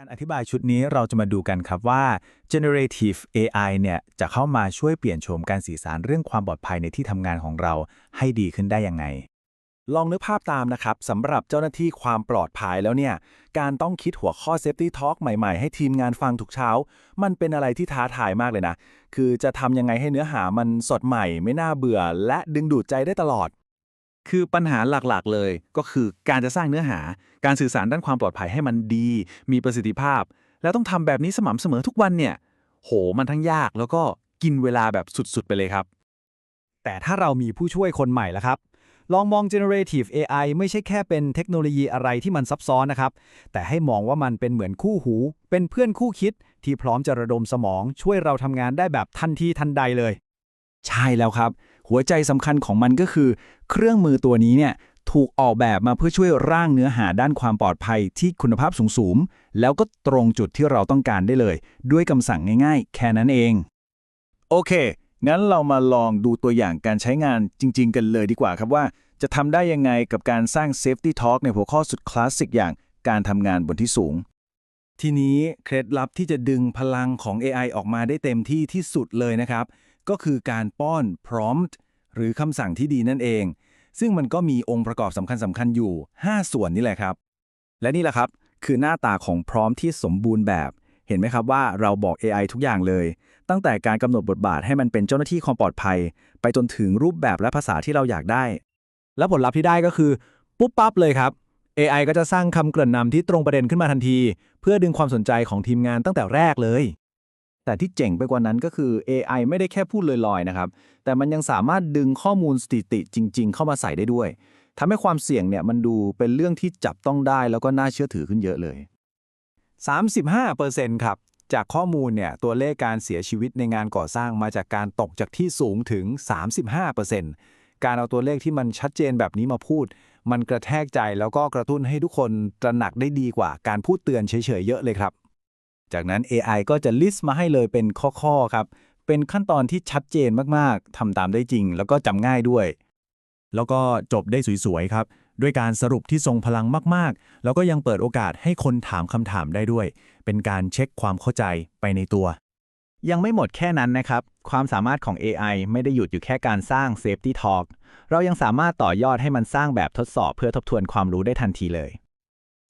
การอธิบายชุดนี้เราจะมาดูกันครับว่า generative AI เนี่ยจะเข้ามาช่วยเปลี่ยนโฉมการสื่อสารเรื่องความปลอดภัยในที่ทำงานของเราให้ดีขึ้นได้ยังไง ลองนึกภาพตามนะครับสำหรับเจ้าหน้าที่ความปลอดภัยแล้วเนี่ย การต้องคิดหัวข้อ Safety Talk ใหม่ๆ ให้ทีมงานฟังทุกเช้า มันเป็นอะไรที่ท้าทายมากเลยนะ คือจะทำยังไงให้เนื้อหามันสดใหม่ ไม่น่าเบื่อ และดึงดูดใจได้ตลอด คือปัญหาหลักๆ เลยก็คือการจะสร้างเนื้อหา การสื่อสารด้านความปลอดภัยให้มันดี มีประสิทธิภาพ แล้วต้องทำแบบนี้สม่ำเสมอทุกวันเนี่ย โหมันทั้งยากแล้วก็กินเวลาแบบสุดๆ ไปเลยครับ แต่ถ้าเรามีผู้ช่วยคนใหม่ละครับ ลองมอง generative AI ไม่ใช่แค่เป็นเทคโนโลยีอะไรที่มันซับซ้อนนะครับ แต่ให้มองว่ามันเป็นเหมือนคู่หู เป็นเพื่อนคู่คิด ที่พร้อมจะระดมสมอง ช่วยเราทำงานได้แบบทันทีทันใดเลย ใช่แล้วครับ หัวใจสำคัญของมันก็คือ เครื่องมือตัวนี้เนี่ยถูกออกแบบมาเพื่อช่วยร่างเนื้อหาด้านความปลอดภัยที่คุณภาพสูงๆ แล้วก็ตรงจุดที่เราต้องการได้เลย ด้วยคำสั่งง่ายๆ แค่นั้นเอง โอเค งั้นเรามาลองดูตัวอย่างการใช้งานจริง ๆ กันเลยดีกว่าครับว่า จะทำได้ยังไงกับการสร้าง Safety Talk ในหัวข้อสุดคลาสสิกอย่างการทำงานบนที่สูง ทีนี้เคล็ดลับที่จะดึงพลังของ AI ออกมาได้เต็มที่ที่สุดเลยนะครับ ก็คือการป้อน prompt หรือคำสั่งที่ดีนั่นเอง ซึ่งมันก็มีองค์ประกอบสำคัญสำคัญอยู่ 5 ส่วนนี่แหละครับ และนี่แหละครับ คือหน้าตาของพร้อมที่สมบูรณ์แบบ เห็นไหมครับว่าเราบอก AI ทุกอย่างเลย ตั้งแต่การกำหนดบทบาทให้มันเป็นเจ้าหน้าที่ความปลอดภัย ไปจนถึงรูปแบบและภาษาที่เราอยากได้ แล้วผลลัพธ์ที่ได้ก็คือ ปุ๊บปั๊บเลยครับ AI ก็จะสร้างคำเกริ่นนำที่ตรงประเด็นขึ้นมาทันที เพื่อดึงความสนใจของทีมงานตั้งแต่แรกเลย แต่ที่เจ๋งไปกว่านั้นก็คือ AI ไม่ได้แค่พูดลอยๆนะครับ แต่มันยังสามารถดึงข้อมูลสถิติจริง ๆ เข้ามาใส่ได้ด้วยทำให้ความเสี่ยงเนี่ยมันดูเป็นเรื่องที่จับต้องได้แล้วก็น่าเชื่อถือขึ้นเยอะเลย 35%ครับ จากข้อมูลเนี่ยตัวเลขการเสียชีวิตในงานก่อสร้างมาจากการตกจากที่สูงถึง 35%การเอาตัวเลขที่มันชัดเจนแบบนี้มาพูด มันกระแทกใจแล้วก็กระตุ้นให้ทุกคนตระหนักได้ดีกว่าการพูดเตือนเฉยๆเยอะเลยครับ จากนั้น AI ก็จะ list มาให้เลยเป็นข้อๆครับ เป็นขั้นตอนที่ชัดเจนมากๆทำตามได้จริง แล้วก็จำง่ายด้วย แล้วก็จบได้สวยๆครับ ด้วยการสรุปที่ทรงพลังมากๆ แล้วก็ยังเปิดโอกาสให้คนถามคำถามได้ด้วย เป็นการเช็คความเข้าใจไปในตัว ยังไม่หมดแค่นั้นนะครับ ความสามารถของ AI ไม่ได้หยุดอยู่แค่การสร้าง Safety Talk เรายังสามารถต่อยอดให้มันสร้างแบบทดสอบเพื่อทบทวนความรู้ได้ทันทีเลย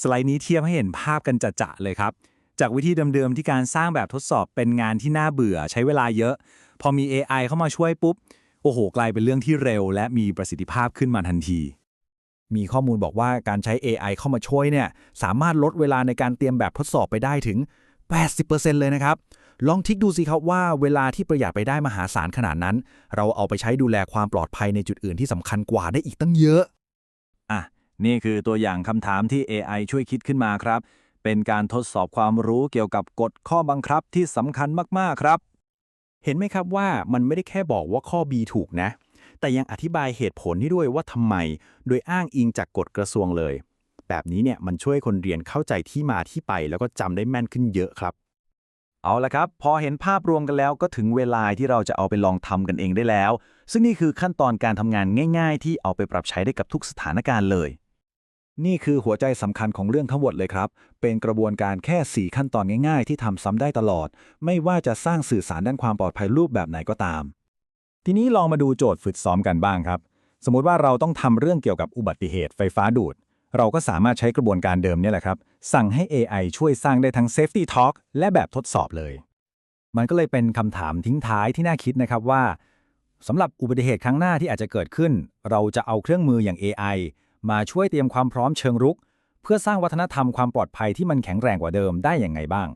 สไลด์นี้เทียบให้เห็นภาพกันจะๆเลยครับ จากวิธีเดิมๆที่การสร้างแบบทดสอบเป็นงานที่น่าเบื่อใช้เวลาเยอะ พอมี AI เข้ามาช่วยปุ๊บ โอ้โห กลายเป็นเรื่องที่เร็ว และมีประสิทธิภาพขึ้นมาทันที มีข้อมูลบอกว่าการใช้ AI เข้ามาช่วยเนี่ยสามารถลดเวลาในการเตรียมแบบทดสอบไปได้ถึง 80%เลยนะครับ ลองทิกดูสิครับว่าเวลาที่ประหยัดไปได้มหาศาลขนาดนั้น เราเอาไปใช้ดูแลความปลอดภัยในจุดอื่นที่สำคัญกว่าได้อีกตั้งเยอะ อะ นี่คือตัวอย่างคำถามที่ AI ช่วยคิดขึ้นมาครับ เป็นการทดสอบความรู้เกี่ยวกับกฎข้อบังคับที่สำคัญมาก ๆ ครับ เห็นไหมครับว่ามันไม่ได้แค่บอกว่าข้อ B ถูกนะ แต่ยังอธิบายเหตุผลให้ด้วยว่าทำไม โดยอ้างอิงจากกฎกระทรวงเลย แบบนี้เนี่ยมันช่วยคนเรียนเข้าใจที่มาที่ไป แล้วก็จำได้แม่นขึ้นเยอะครับ เอาละครับ พอเห็นภาพรวมกันแล้วก็ถึงเวลาที่เราจะเอาไปลองทำกันเองได้แล้ว ซึ่งนี่คือขั้นตอนการทำงานง่าย ๆ ที่เอาไปปรับใช้ได้กับทุกสถานการณ์เลย นี่คือหัวใจสำคัญของเรื่องทั้งหมดเลยครับ เป็นกระบวนการแค่ 4 ขั้นตอนง่ายๆ ที่ทำซ้ำได้ตลอด ไม่ว่าจะสร้างสื่อสารด้านความปลอดภัยรูปแบบไหนก็ตาม ทีนี้ลองมาดูโจทย์ฝึกซ้อมกันบ้างครับ สมมุติว่าเราต้องทำเรื่องเกี่ยวกับอุบัติเหตุไฟฟ้าดูด เราก็สามารถใช้กระบวนการเดิมนี่แหละครับ สั่งให้ AI ช่วยสร้างได้ทั้ง Safety Talk และแบบทดสอบเลย มันก็เลยเป็นคำถามทิ้งท้ายที่น่าคิดนะครับว่าสำหรับอุบัติเหตุครั้งหน้าที่อาจจะเกิดขึ้น เราจะเอาเครื่องมืออย่าง AI มาช่วยเตรียมความพร้อมเชิงรุก เพื่อสร้างวัฒนธรรมความปลอดภัยที่มันแข็งแรงกว่าเดิมได้อย่างไงบ้าง